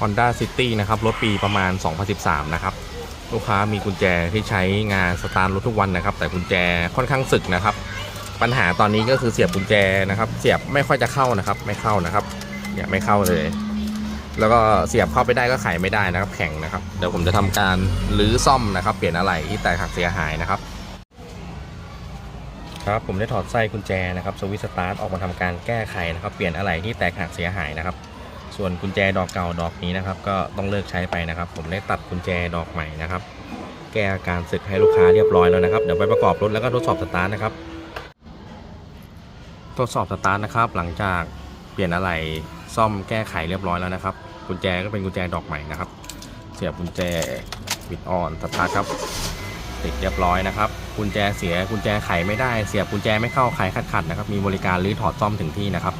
Honda City นะครับ รถปีประมาณ 2013 นะครับ ลูกค้ามีกุญแจที่ใช้งานสตาร์ทรถทุกวันนะครับ แต่กุญแจค่อนข้างสึกนะครับ ปัญหาตอนนี้ก็คือเสียบกุญแจนะครับ เสียบไม่ค่อยจะเข้านะครับ ไม่เข้านะครับ เนี่ยไม่เข้าเลย แล้วก็เสียบเข้าไปได้ก็ไขไม่ได้นะครับ แข็งนะครับ เดี๋ยวผมจะทำการรื้อซ่อมนะครับ เปลี่ยนอะไหล่ที่แตกหักเสียหายนะครับ ครับ ผมได้ถอดไส้กุญแจนะครับสวิตช์สตาร์ทออกมาทำการแก้ไขนะครับ เปลี่ยนอะไหล่ที่แตกหักเสียหายนะครับ ส่วนกุญแจดอกเก่าดอกนี้นะครับ ก็ต้องเลิกใช้ไปนะครับ ผมได้ตัดกุญแจดอกใหม่นะครับ แก้อาการสึกให้ลูกค้าเรียบร้อยแล้วนะครับ เดี๋ยวไปประกอบรถแล้วก็ทดสอบสตาร์ทนะครับ ทดสอบสตาร์ทนะครับ หลังจากเปลี่ยนอะไหล่ซ่อมแก้ไขเรียบร้อยแล้วนะครับ กุญแจก็เป็นกุญแจดอกใหม่นะครับ เสียบกุญแจบิดออนสตาร์ทครับติดเรียบร้อยนะครับ กุญแจเสียกุญแจไขไม่ได้ เสียบกุญแจไม่เข้าไขขัดๆนะครับ มีบริการรื้อถอดซ่อมถึงที่นะครับ